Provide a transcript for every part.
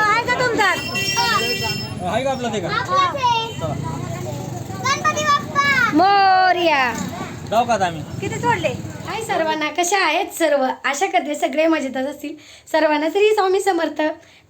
आहे का तुमचा? आहे का आपलं ते का? गणपती बाप्पा. मोर्या. जाऊ का आम्ही? किती सोडले? हाय सर्वांना कशा आहेत सर्व? आशा करते सगळे मजेतच असतील. सर्वांना श्री स्वामी समर्थ.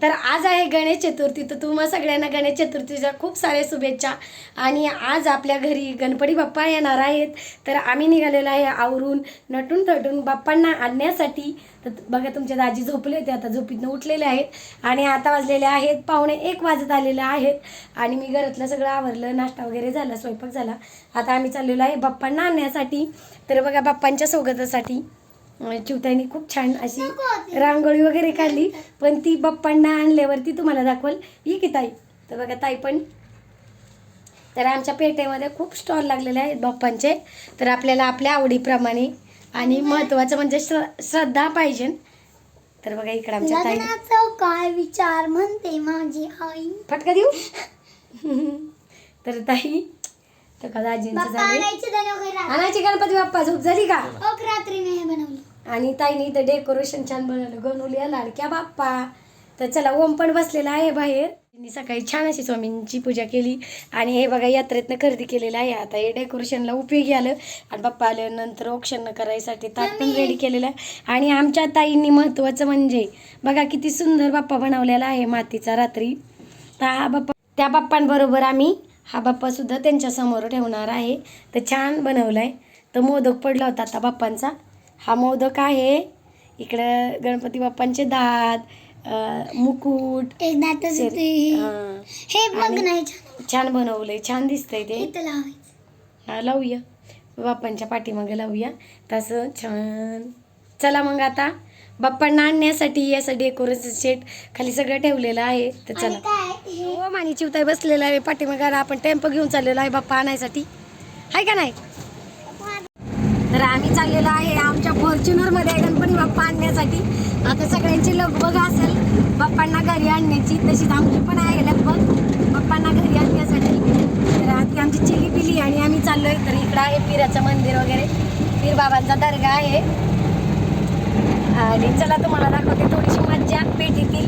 तर आज आहे गणेश चतुर्थी तर तुम्हा सगळ्यांना गणेश चतुर्थीच्या खूप साऱ्या शुभेच्छा. आणि आज आपल्या घरी गणपती बाप्पा येणार आहेत. तर आम्ही निघालेलो आहे आवरून नटून थटून बाप्पांना आणण्यासाठी. तर बघा तुमच्या दाजी झोपले होते आता झोपीतनं उठलेले आहेत. आणि आता वाजलेले आहेत पाहुणे एक वाजत आलेले आहेत. आणि मी घरातलं सगळं आवरलं नाश्ता वगैरे झाला स्वयंपाक झाला. आता आम्ही चाललेलो आहे बाप्पांना आणण्यासाठी. तर बघा बाप्पांच्या सोबत अं, चिवताईने खूप छान अशी रांगोळी वगैरे काढली पण ती बाप्पांना आणल्यावरती तुम्हाला दाखवल. ही की ताई? तर बघा ताई पण. तर आमच्या पेठेमध्ये खूप स्टॉल लागलेले आहेत बाप्पांचे. तर आपल्याला आपल्या आवडीप्रमाणे आणि महत्त्वाचं म्हणजे श्र श्रद्धा पाहिजे. तर बघा इकडे आमच्या ताई. काय विचार म्हणते माझी आई? फटका देऊ? तर ताई तर का दाजींचं बाप्पा झाले? आणायची गणपती बाप्पा झोप झाली का? ओक रात्री मी हे बनवली. आणि ताईने इथं डेकोरेशन छान बनवलं गणुल्या लाडक्या बाप्पा. तर चला ओम पण बसलेला आहे बाहेर. त्यांनी सकाळी छान अशी स्वामींची पूजा केली. आणि हे बघा यात्रेतनं खरेदी केलेलं आहे. आता हे डेकोरेशनला उपयोगी आलं. आणि बाप्पा आल्यानंतर औक्षण करायसाठी ताट पण रेडी केलेलं आहे. आणि आमच्या ताईंनी महत्त्वाचं म्हणजे बघा किती सुंदर बाप्पा बनवलेला आहे मातीचा रात्री. तर हा बाप्पा त्या बाप्पांबरोबर आम्ही हा बाप्पा सुद्धा त्यांच्यासमोर ठेवणार आहे. तर छान बनवला आहे तर मोदक पडला होता आता बाप्पांचा. हा मोदक आहे. इकडं गणपती बाप्पांचे दात मुकुट हां. बघ नाही छान. छान बनवलंय. छान दिसतंय ते. हा, लावूया. बाप्पांच्या पाठीमागे लावूया. तसं छान. चला मग आता. बाप्पांना आणण्यासाठी असं डेकोरेशन सेट खाली सगळं ठेवलेलं आहे. तर चला. हे मानी चिवताई बसलेला आहे. पाठीमागे आपण टेम्पो घेऊन चाललेलो आहे बाप्पा आणायसाठी. आहे का नाही? तर आम्ही चाललेलो आहे आमच्या फॉर्च्युनरमध्ये गणपती बाप्पा आणण्यासाठी. आता सगळ्यांची लगबग असेल बाप्पांना घरी आणण्याची. तशीच आमची पण आहे लगबग बाप्पांना घरी आणण्यासाठी. तर आधी आमची चिली पिली आणि आम्ही चाललोय. तर इकडं आहे पिराचं मंदिर वगैरे. पीर बाबांचा दर्गा आहे. आणि चला तुम्हाला दाखवते थोडीशी मज्जा पेटीतील.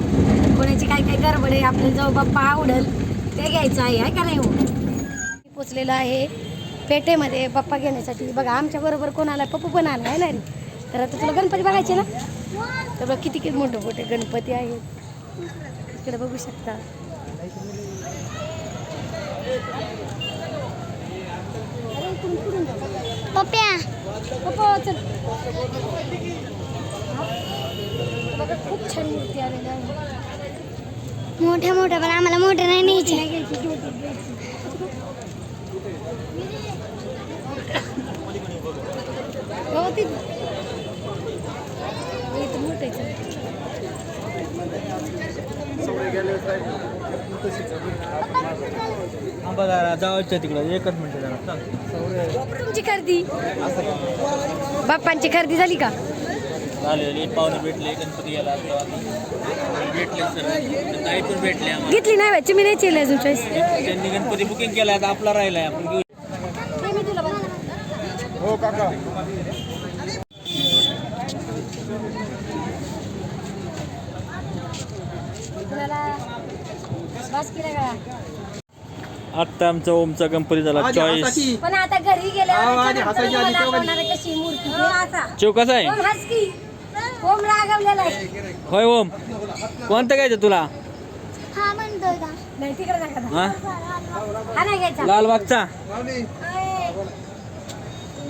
कोणाची काय काय गडबड आहे आपल्याला जो बाप्पा आवडल ते घ्यायचं आहे आहे का नाही हो? पोचलेलं आहे पेठेमध्ये बाप्पा घेण्यासाठी. बघा आमच्या बरोबर कोण आला पप्पू पण आला आहे ना रे? तर आता तुला गणपती बघायचे ना? तर बघ किती किती मोठे मोठे गणपती आहेत. इकडे बघू शकता. पप्प्या पप्पा चल. बघा खूप छान मूर्ती आलेल्या आहे मोठ्या मोठ्या पण आम्हाला मोठ्या नाही. आंबा जरा तिकडं एकच मिनिट जरा चल. तुमची खरेदी? बाप्पांची खरेदी झाली का? पाहुणे भेटले गणपती गेला भेटले सर. ताई पण भेटले आम्हाला. घेतली नाही बाई तुम्ही नाही केलं अजून चॉईस त्यांनी गणपती बुकिंग केला आता आपला राहिलाय. आपण घेऊ. मी हो काका. आत्ता आमचा ओमचा गणपती झाला चॉईस पण आता घरी आव, गेल्यावर आणि हसायची आधी तेव्हा दाखवणार आहे मूर्ती. असा ओम ओम रागवलेला आहे. होय ओम. कोणतं घ्यायचं तुला? हा म्हणतोय का? नाही तिकडे नका हा? हा नाही घ्यायचा. लालबागचा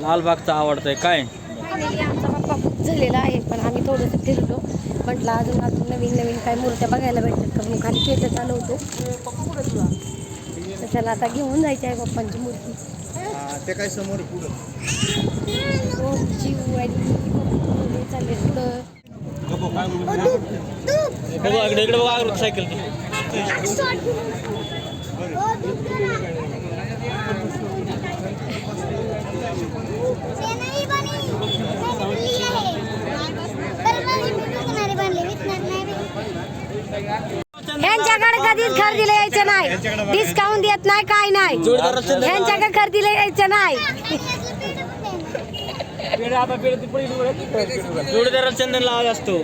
लालबागचा आवडतंय काय? आमचा पप्पा खूप झालेला आहे पण आम्ही थोडंसं फिरलो. म्हटलं अजून अजून नवीन नवीन काय मूर्त्या बघायला भेटतात तर मग खाली केलं चालवतो. तर त्याला आता घेऊन जायची आहे पप्पांची मूर्ती. ते काय समोर इकडे इकडे बघा सायकल ते नाही यांच्याकडे कधीच खरेदीला यायचं नाही. डिस्काउंट देत नाही काय नाही. यांच्याकडे खरेदीला यायचं नाही. जोडीदाराला चंदन लावत असतो.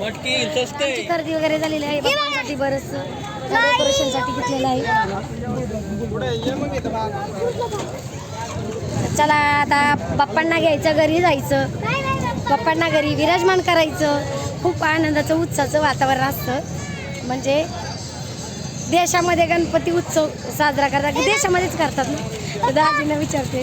मटकी स्वस्त खरेदी वगैरे झालेली आहे. बाबांसाठी बरंच. साठी घेतलेलं आहे. चला आता बाप्पांना घ्यायचं घरी जायचं. बाप्पांना घरी विराजमान करायचं. खूप आनंदाचं उत्साहाचं वातावरण असतं. म्हणजे देशामध्ये गणपती उत्सव साजरा करतात. की देशामध्येच करतात ना? तर विचारते.